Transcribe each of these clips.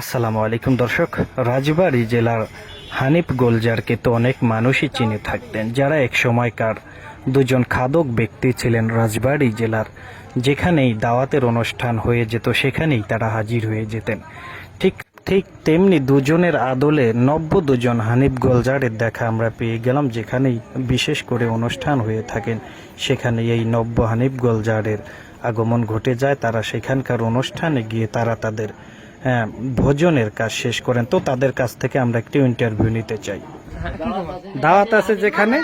আসসালামু আলাইকুম দর্শক। রাজবাড়ী জেলার হানিফ গোলজারকে তো অনেক মানুষই চিনে থাকতেন, যারা এক সময়কার দুজন খাদক ব্যক্তি ছিলেন রাজবাড়ী জেলার, যেখানেই দাওয়াতের অনুষ্ঠান হয়ে যেত, সেখানেই তারা হাজির হয়ে যেতেন। ঠিক ঠিক তেমনি দুজনের আদলে নব্য দুজন হানিফ গোলজারের দেখা আমরা পেয়ে গেলাম, যেখানেই বিশেষ করে অনুষ্ঠান হয়ে থাকেন সেখানে এই নব্য হানিফ গোলজারের আগমন ঘটে যায়, তারা সেখানকার অনুষ্ঠানে গিয়ে তারা তাদের ভোজনের কাজ শেষ করেন তো, তাদের কাছ থেকে আমরা একটি ইন্টারভিউ নিতে চাই। দাওয়াত আছে যেখানে?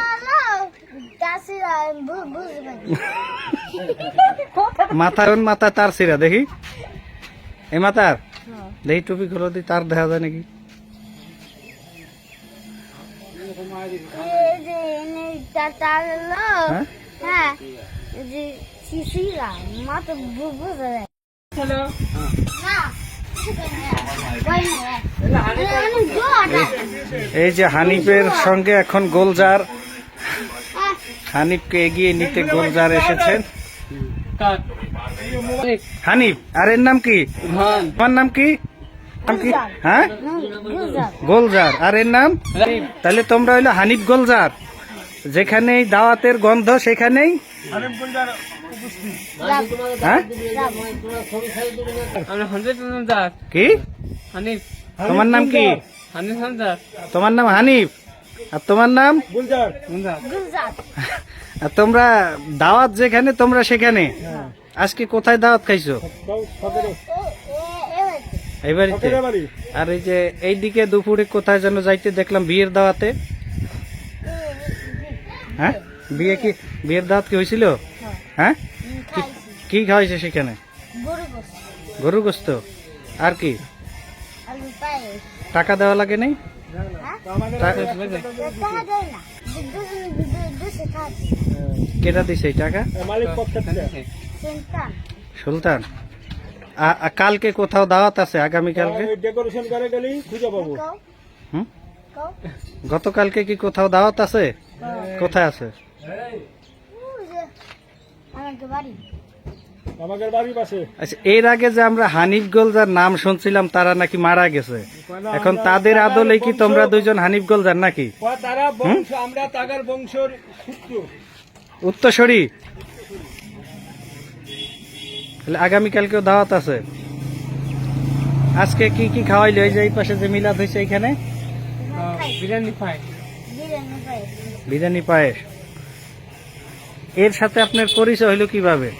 মাথার মাথা তার সিরা, দেখি। এ মাতার, দেখি টুপি খুলো দি, তার দেখা যায় নাকি? এই যে এনে হ্যাঁ? এই যে হানিফের সঙ্গে এখন গোলজার। হানিফকে এগিয়ে নিতে গোলজার এসেছেন হানিফ আর এর নাম কি? তোমার নাম কি? হ্যাঁ? গোলজার। আর এর নাম? তাহলে তোমরা হইল হানিফ গোলজার। যেখানেই দাওয়াতের গন্ধ সেখানেই হ্যাঁ কি? তোমার নাম কি? হানিফ তোমার নাম হানিফ। আর তোমার নাম? আর তোমরা দাওয়াত যেখানে তোমরা সেখানে? আজকে কোথায় দাওয়াত খাইছো। এই বাড়িতে। আর এই যে এইদিকে দুপুরে কোথায় যেন যাইতে দেখলাম বিয়ের দাওয়াতে। হ্যাঁ? বিয়ে কি বিয়ের দাওয়াত কি হয়েছিল হ্যাঁ। কি খাওয়াইছে সেখানে? গরু গোস্ত। আর কি? টাকা দেওয়া লাগে নাই? হ্যাঁ? টা- টাকা দেয় না। দু- দু- দু- দু- দুশো খাচ্ছি। কেটা দিছে টাকা? সুলতান। কালকে কোথাও দাওয়াত আছে আগামী কালকে ডেকোরেশন করে গেলেই খুঁজে পাবো। হুম? গতকালকে কি কোথাও দাওয়াত আছে? কোথায় আছে? ওই বাড়ি। পাশে। আচ্ছা এর আগে যে আমরা হানিফ গোল যার নাম শুনছিলাম তারা নাকি মারা গেছে। এখন তাদের আদলে কি তোমরা দুইজন হানিফ গোলজার নাকি? তারা বংশ আমরা তাগার বংশর সূত্র। উত্তরসরি। তাহলে আগামীকালকেও দাওয়াত আছে। আজকে কি কি খাওয়াইলো? এই যে এই পাশে যে মিলাদ হয়েছে এখানে বিরিয়ানি পায়েস। বিরিয়ানি পায়েস। এর সাথে আপনার পরিচয় হইল কীভাবে?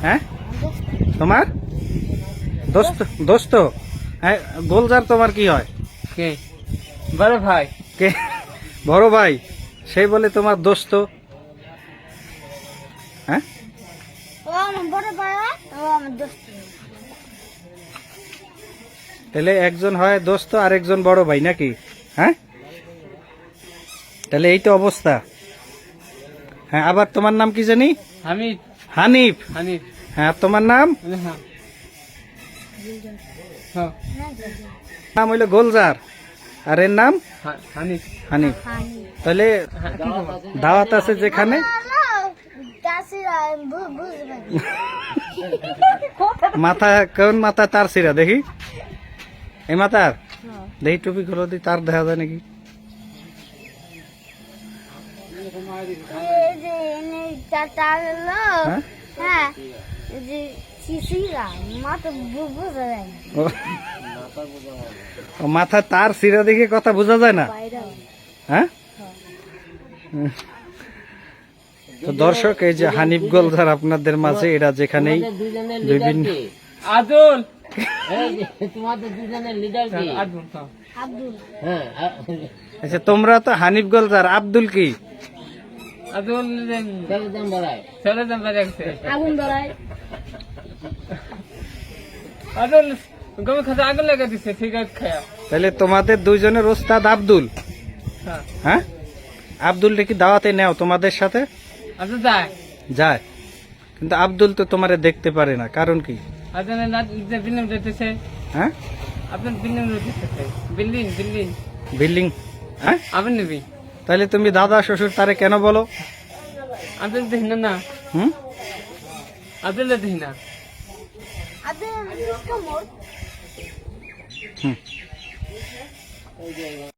হ্যাঁ? তোমার? দোস্ত দোস্ত? হ্যাঁ গোলজার তোমার কি হয়? কে? বড় ভাই। কে? বড় ভাই? সে বলে তোমার দোস্ত। হ্যাঁ? ও আমার বড় ভাই, ও আমার দোস্ত। তাহলে একজন হয় দোস্ত আর একজন বড় ভাই নাকি? হ্যাঁ? তাহলে এই তো অবস্থা। হ্যাঁ আবার তোমার নাম কি জানি? হামিদ। হানিফ। হানিফ। হ্যাঁ তোমার নাম? হ্যাঁ হ্যাঁ নাম হইল গোলজার। আর এর নাম? হানিফ। হানিফ। তাহলে? দাওয়াত আছে যেখানে। মাথা কোন মাথা তার সিরা দেখি? এই মাথার? হ্যাঁ। দেখি টুপি খুলো দি তার দেখা যায় নাকি? হ্যাঁ? মাথা তার সিরা দেখে কথা বোঝা যায় না? হ্যাঁ? তো দর্শক এই যে হানিফ গোলজার আপনাদের মাঝে এরা যেখানেই বিভিন্ন আদুল! হ্যাঁ আচ্ছা তোমরা তো হানিফ গোলজার আব্দুল কি? আদুল দাম বলায় ছেলে দাম বাজাচ্ছে আগুন ধরায় আদুল গম খাতে আগুন লাগা দিছে ঠিক আছে খায়া। তাহলে তোমাদের দুইজনের ওস্তাদ আব্দুল। হ্যাঁ। হ্যাঁ? আব্দুল কি দাওয়াতে নেও তোমাদের সাথে? আদুল যায়। যায়। কিন্তু আব্দুল তো তোমারে দেখতে পারে না কারণ কি? আদুল না যে বিল্ডিং দিতেছে হ্যাঁ? আপনার বিল্ডিং দিতেছে বিল্ডিং বিল্ডিং। বিল্ডিং হ্যাঁ? আপনি নিবি তাহলে তুমি দাদা শ্বশুর তারে কেন বলো দেখি না না হুম আদুল দেখি না হুম।